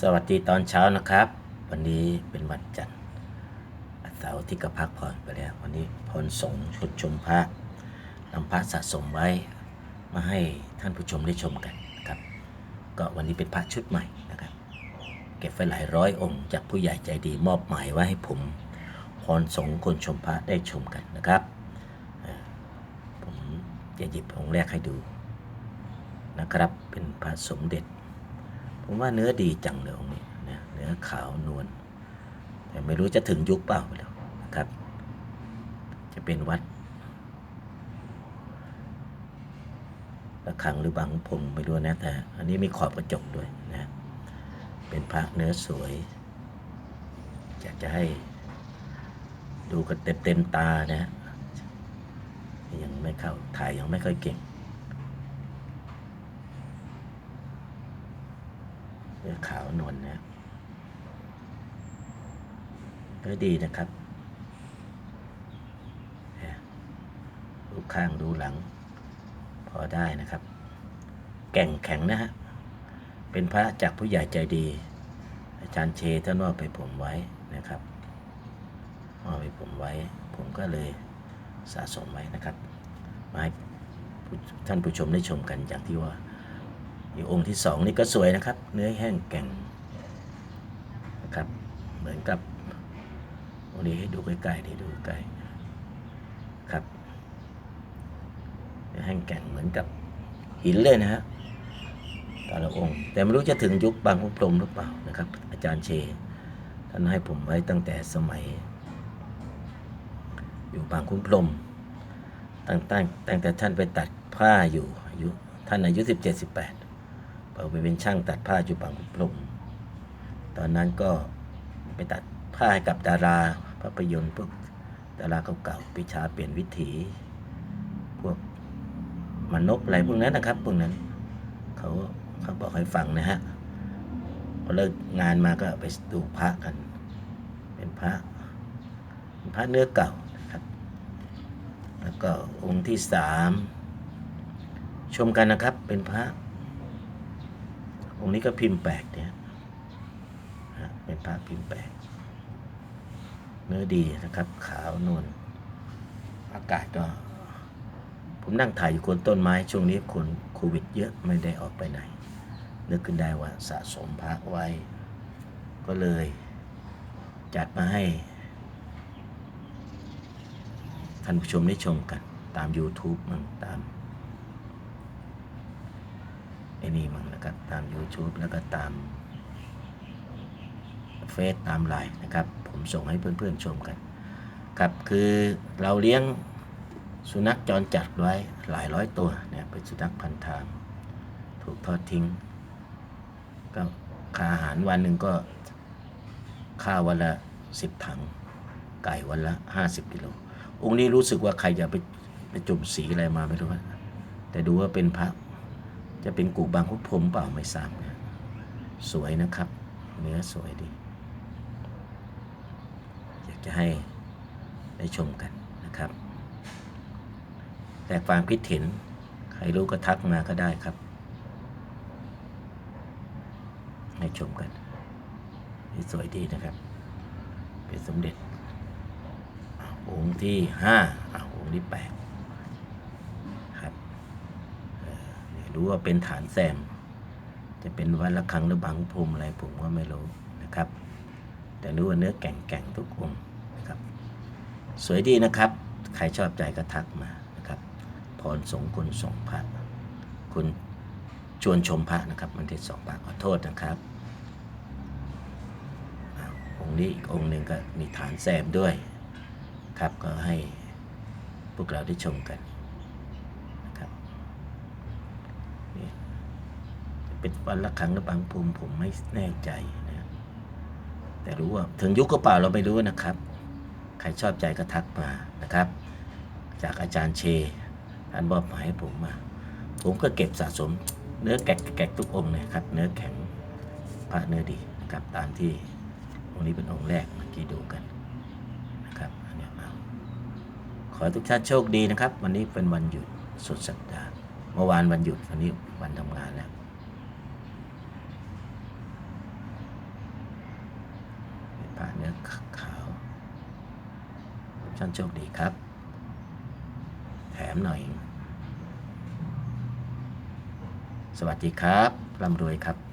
สวัสดีตอนเช้านะครับ วันนี้เป็นวันจันทร์เสาร์ที่ก็พักผ่อนไปแล้ว วันนี้พลสงชุดชมพระนำพระสะสมไว้มาให้ท่านผู้ชมได้ชมกันนะครับ ก็วันนี้เป็นพระชุดใหม่นะครับ เก็บไว้หลายร้อยองค์จากผู้ใหญ่ใจดีมอบหมายไว้ให้ผมพรสงคนชมพระได้ชมกันนะครับผมจะหยิบองค์แรกให้ดูนะครับ เป็นพระสมเด็จ ผมว่าเนื้อดีจังเลยองค์นี้นะเนื้อขาวนวลแต่ไม่รู้จะถึงยุคเปล่าไปแล้วนะครับ จะเป็นวัดระฆังหรือบางพงไม่รู้นะแต่ อันนี้มีขอบกระจกด้วยนะ เป็นพระเนื้อสวยอยากจะให้ดูกันเต็มเต็มตานะยังไม่เข้าถ่ายยังไม่ค่อยเก่ง เนื้อขาวนวลนะก็ดีนะครับดูข้างดูหลัง พอได้นะครับ แก่งแข็งนะฮะ เป็นพระจากผู้ใหญ่ใจดี อาจารย์เชท่านว่าไปผมไว้นะครับมอบไปผมไว้ ผมก็เลยสะสมไว้นะครับ มาให้ท่านผู้ชมได้ชมกันอย่างที่ว่า อยู่องค์ที่สองนี่ก็สวยนะครับ เนื้อแห้งแก่งนะครับ เหมือนกับวันนี้ให้ดูใกล้ๆนี่ดูใกล้ครับแห้งแก่งเหมือนกับหินเลยนะฮะแต่ละองค์ แต่ไม่รู้จะถึงยุคบางพรมหรือเปล่านะครับ อาจารย์เชท่านให้ผมไว้ตั้งแต่สมัย อยู่บางคุณพรมตั้งแต่ตั้งแต่ท่านไปตัดผ้าอยู่อายุท่านอายุ17 18 ออกไปเป็นช่างตัดผ้าอยู่บางพรมตอนนั้นก็ไปตัดผ้าให้กับดาราภาพยนตร์พวกดาราเก่าๆปิชาเปลี่ยนวิถี พวกมนกอะไรพวกนั้นนะครับพวกนั้นเขาเขาบอกให้ฟังนะฮะพอเลิกงานมาก็ไปดูพระกัน เป็นพระเป็นพระเนื้อเก่านะครับ แล้วก็องค์ที่สามชมกันนะครับเป็นพระ องค์นี้ก็พิมพ์แปลกเนี่ยเป็นพระพิมพ์แปลก เนื้อดีนะครับ ขาวนวลอากาศก็ ผมนั่งถ่ายอยู่คนต้นไม้ ช่วงนี้คนโควิดเยอะไม่ได้ออกไปไหน นึกขึ้นได้ว่าสะสมพระไว้ ก็เลย จัดมาให้ท่านผู้ชมได้ชมกันตาม YouTube มั่งตาม ไอ้นี่มั่งนะครับตาม YouTube แล้วก็ตามเฟซตามไลน์นะครับ ผมส่งให้เพื่อนๆชมกันครับคือเราเลี้ยงสุนัขจรจัดไว้หลายร้อยตัวเนี่ยเป็นสุนัขพันทาง ถูกทอดทิ้งก็ค่าอาหารวันหนึ่งก็ข้าววันละสิบถัง ไก่วันละห้าสิบกิโลองค์นี้รู้สึกว่าใครจะไปไปจุ่มสีอะไรมาไม่รู้แต่ดูว่าเป็นพระ จะเป็นกูบางคุดผมเปล่าไม่ทราบนะสวยนะครับ เนื้อสวยดี อยากจะให้ได้ชมกันนะครับ แต่ความคิดเห็นใครรู้ก็ทักมาก็ได้ครับ ให้ชมกันนี่สวยดีนะครับ เป็นสมเด็จอะองค์ที่ห้าอะองค์ที่แปดครับเอ่อนี่รู้ว่าเป็นฐานแซม จะเป็นวัดละครังหรือบางพรมอะไรผมก็ไม่รู้นะครับ แต่รู้ว่าเนื้อแก่งๆทุกองค์นะครับ สวยดีนะครับ ใครชอบใจก็ทักมานะครับ พรสงคนสงพระคุณชวนชมพระนะครับมันที่สองพระขอโทษนะครับอ้าวองค์นี้อีกองค์หนึ่งก็มีฐานแซมด้วย ครับก็ให้พวกเราได้ชมกันนะครับนี่จะ เป็นวันละครั้งหรือบางภูมิผมไม่แน่ใจนะแต่รู้ว่าถึงยุคก็เปล่าเราไม่รู้นะครับ ใครชอบใจก็ทักมานะครับ จากอาจารย์เชท่านมอบหมายให้ผมมา ผมก็เก็บสะสม เนื้อแกะแกะทุกองค์นะครับ เนื้อแข็งพระเนื้อดีนะครับตามที่องค์นี้เป็นองค์แรกเมื่อกี้ดูกันนะครับอันเนี้ยเอาขอให้ทุกท่านโชคดีนะครับ วันนี้เป็นวันหยุดสุดสัปดาห์เมื่อวานวันหยุดวันนี้วันทำงานแล้ว ผ้าเนื้อขาว ท่านโชคดีครับ แถมหน่อย สวัสดีครับร่ำรวยครับ